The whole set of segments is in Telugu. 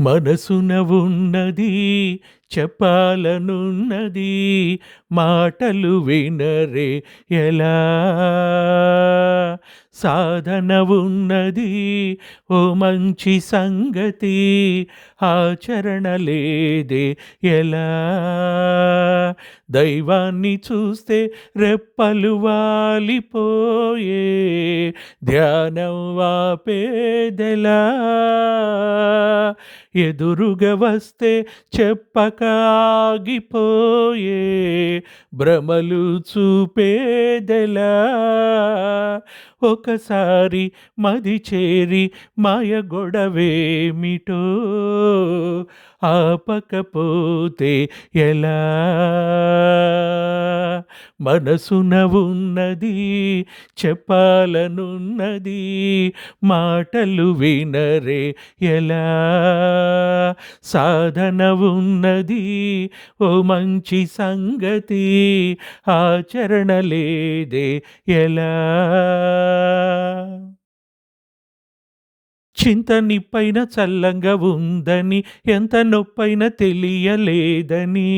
మనసున ఉన్నది చెప్పాలనున్నది మాటలు వినరే ఎలా? సాధన ఉన్నది ఓ మంచి సంగతి ఆచరణ లేదే ఎలా? దైవాన్ని చూస్తే రెప్పలు వాలిపోయే ధ్యానం వాపేదెలా? ఎదురుగా వస్తే చెప్పక ఆగిపోయే భ్రమలు చూపేదెలా? ఒకసారి మది చేరి మాయ గొడవేమిటో ఆపకపోతే ఎలా? మనసున ఉన్నది చెప్పాలనున్నది మాటలు వినరే ఎలా? సాధన ఉన్నది ఓ మంచి సంగతి ఆచరణ లేదే ఎలా? చింత నిప్పైన చల్లంగా ఉందని ఎంత నొప్పైన తెలియలేదని.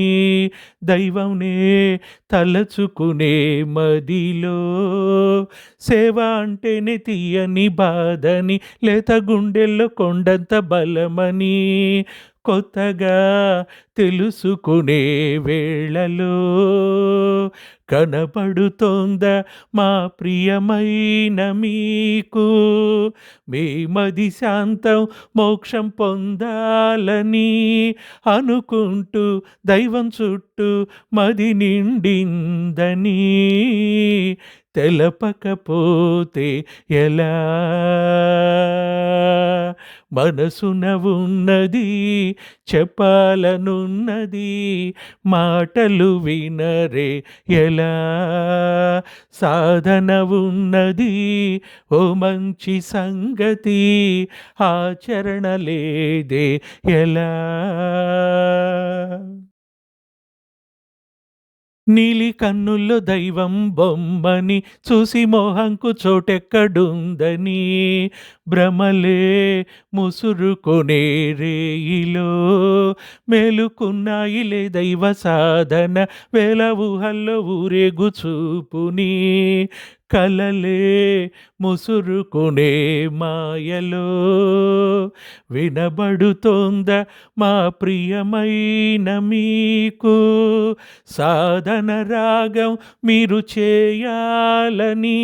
దైవంనే తలచుకునే మదిలో సేవ అంటేనే తీయని బాధని లేత గుండెల్లో కొండంత బలమని. కొత్తగా తెలుసుకునే వేళలో కనపడుతోంద మా ప్రియమైన మీకు. మీ మది శాంతం మోక్షం పొందాలని అనుకుంటూ దైవం చుట్టూ మది నిండిందని తెలపకపోతే ఎలా? మనసున ఉన్నది చెప్పాలనున్నది మాటలు వినరే ఎలా? సాధన ఉన్నది ఓ మంచి సంగతి ఆచరణ లేదే ఎలా? నీలి కన్నుల్లో దైవం బొమ్మని చూసి మోహంకు చోటెక్కడుందని. భ్రమలే ముసురుకునే రేయిలో మేలుకున్నాయిలే దైవ సాధన వేల ఊహల్లో ఊరేగు చూపుని. కలలే ముసురుకునే మాయలో వినబడుతోంద మా ప్రియమైన మీకు. సాధన రాగం మీరు చేయాలని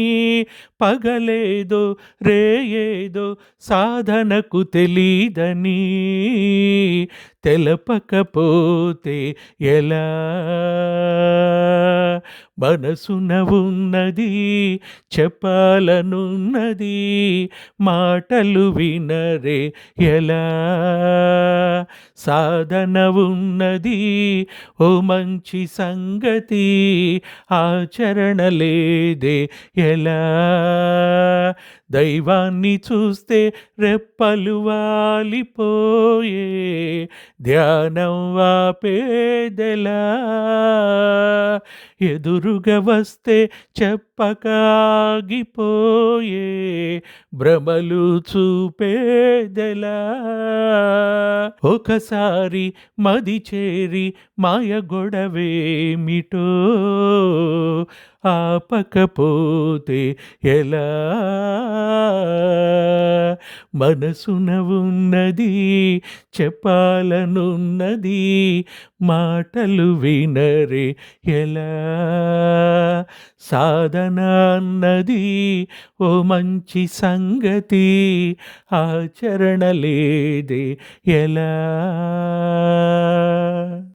పగలేదో రేయేదో సాధనకు తెలీదని తెలపకపోతే ఎలా? మనసున ఉన్నది చెప్పాలనున్నది మాటలు వినరే ఎలా? సాధన ఉన్నది ఓ మంచి సంగతి ఆచరణ లేదే ఎలా? దైవాన్ని చూస్తే రెప్పలు వాలిపోయే ధ్యానం వాపేదెలా? ఎదురుగా వస్తే చెప్పకాగిపోయే భ్రమలు చూపేదెలా. ఒకసారి మది చేరి మాయ గొడవేమిటో ఆపకపోతే ఎలా? మనసున ఉన్నది చెప్పాలనున్నది మాటలు వినరే ఎలా? సాధన అన్నది ఓ మంచి సంగతి ఆచరణ లేదే ఎలా?